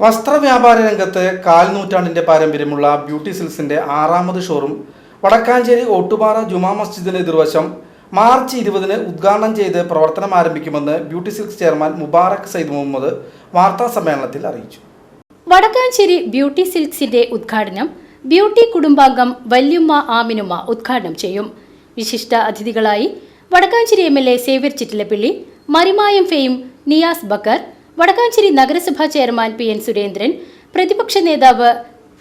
വസ്ത്രവ്യാപാര രംഗത്ത് കാൽ നൂറ്റാണ്ടിന്റെ പാരമ്പര്യമുള്ള ബ്യൂട്ടി സിൽസിന്റെ ആറാമത് ഷോറൂം വടക്കാഞ്ചേരി ഓട്ടുപാറ ജുമാ മസ്ജിദിന് എതിർവശം മാർച്ച് ഇരുപതിന് ഉദ്ഘാടനം ചെയ്ത് പ്രവർത്തനം ആരംഭിക്കുമെന്ന് beauty silks chairman Mubarak Sayyid Muhammad വാർത്താ സമ്മേളനത്തിൽ അറിയിച്ചു. വടക്കാഞ്ചേരി ബ്യൂട്ടി സിൽക്സിന്റെ ഉദ്ഘാടനം ബ്യൂട്ടി കുടുംബാംഗം വല്യുമ്മ ആമിനുമ്മ ഉദ്ഘാടനം ചെയ്യും. വിശിഷ്ട അതിഥികളായി Vadakkanchery M L A Xavier Chittilappilly Marimayam ഫെയും Niyas Bakkar Vadakkanchery നഗരസഭാ ചെയർമാൻ പി എൻ സുരേന്ദ്രൻ പ്രതിപക്ഷ നേതാവ്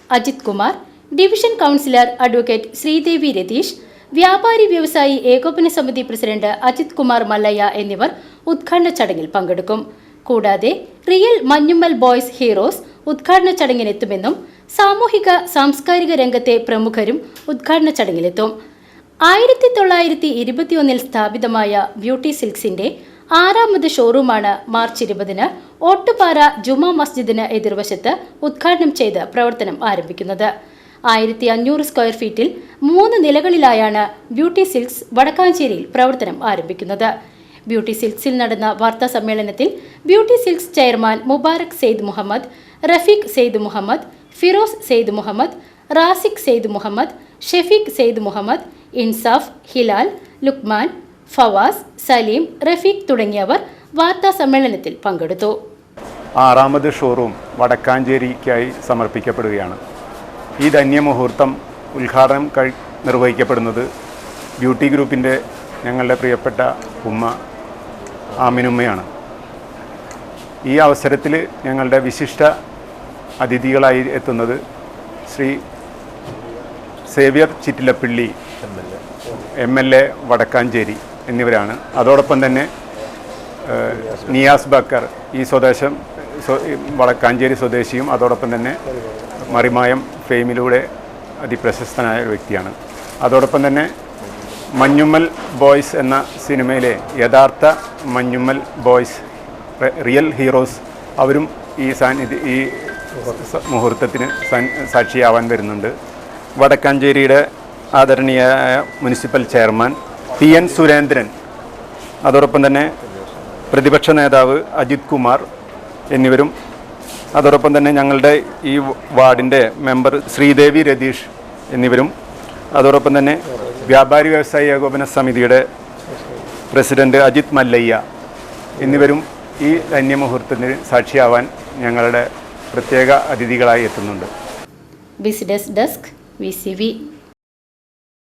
Ajith Kumar division councillor advocate Sreedevi Ratheesh വ്യാപാരി വ്യവസായി ഏകോപന സമിതി പ്രസിഡന്റ് അജിത് കുമാർ മല്ലയ്യ എന്നിവർ ഉദ്ഘാടന ചടങ്ങിൽ പങ്കെടുക്കും. കൂടാതെ റിയൽ മഞ്ഞുമ്മൽ ബോയ്സ് ഹീറോസ് ഉദ്ഘാടന ചടങ്ങിനെത്തുമെന്നും സാമൂഹിക സാംസ്കാരിക രംഗത്തെ പ്രമുഖരും ഉദ്ഘാടന ചടങ്ങിലെത്തും. ആയിരത്തി തൊള്ളായിരത്തി ഇരുപത്തിയൊന്നിൽ സ്ഥാപിതമായ ബ്യൂട്ടി സിൽക്സിന്റെ ആറാമത് ഷോറൂമാണ് മാർച്ച് ഇരുപതിന് ഓട്ടുപാറ ജുമാ മസ്ജിദിന് എതിർവശത്ത് ഉദ്ഘാടനം ചെയ്ത് പ്രവർത്തനം ആരംഭിക്കുന്നത്. ആയിരത്തി അഞ്ഞൂറ് സ്ക്വയർ ഫീറ്റിൽ മൂന്ന് നിലകളിലായാണ് ബ്യൂട്ടി സിൽക്സ് വടക്കാഞ്ചേരിയിൽ പ്രവർത്തനം ആരംഭിക്കുന്നത്. ബ്യൂട്ടി സിൽക്സിൽ നടന്ന വാർത്താ സമ്മേളനത്തിൽ beauty silks chairman Mubarak Sayed Muhammad Rafeeq Sayed Muhammad Firoz Sayed Muhammad Raziq Sayed Muhammad Shafeeq Sayed Muhammad Insaf Hilal Luqman Fawaz Saleem Rafeeq തുടങ്ങിയവർ വാർത്താ സമ്മേളനത്തിൽ പങ്കെടുത്തു. ആറാമത് ഷോറൂം വടക്കാഞ്ചേരിക്കായി സമർപ്പിക്കപ്പെടുകയാണ്. ഈ ധന്യമുഹൂർത്തം ഉദ്ഘാടനം കഴി നിർവഹിക്കപ്പെടുന്നത് ബ്യൂട്ടി ഗ്രൂപ്പിന്റെ ഞങ്ങളുടെ പ്രിയപ്പെട്ട ഉമ്മ ആമിനുമ്മയാണ്. ഈ അവസരത്തിൽ ഞങ്ങളുടെ വിശിഷ്ട അതിഥികളായി എത്തുന്നത് Shri Xavier Chittilappilly M L A Vadakkanchery. എന്നിവരാണ്. അതോടൊപ്പം തന്നെ നിയാസ് ബക്കർ ഈ സ്വദേശം വളക്കാഞ്ചേരി സ്വദേശിയും അതോടൊപ്പം തന്നെ മറിമായം ഫെയിമിലൂടെ അതിപ്രശസ്തനായ ഒരു വ്യക്തിയാണ്. അതോടൊപ്പം തന്നെ മഞ്ഞുമ്മൽ ബോയ്സ് എന്ന സിനിമയിലെ യഥാർത്ഥ മഞ്ഞുമ്മൽ ബോയ്സ് റിയൽ ഹീറോസ് അവരും ഈ സാന്നിധ്യ ഈ മുഹൂർത്തത്തിന് സാക്ഷിയാവാൻ വരുന്നുണ്ട്. വടക്കാഞ്ചേരിയുടെ ആദരണീയായ municipal chairman P N Surendran അതോടൊപ്പം തന്നെ പ്രതിപക്ഷ നേതാവ് അജിത് കുമാർ എന്നിവരും അതോടൊപ്പം തന്നെ ഞങ്ങളുടെ ഈ വാർഡിന്റെ മെമ്പർ ശ്രീദേവി രതീഷ് എന്നിവരും അതോടൊപ്പം തന്നെ വ്യാപാരി വ്യവസായി ഏകോപന സമിതിയുടെ പ്രസിഡന്റ് അജിത് മല്ലയ്യ എന്നിവരും ഈ ധന്യമുഹൂർത്തത്തിന് സാക്ഷിയാവാൻ ഞങ്ങളുടെ പ്രത്യേക അതിഥികളായി എത്തുന്നുണ്ട്. Business desk V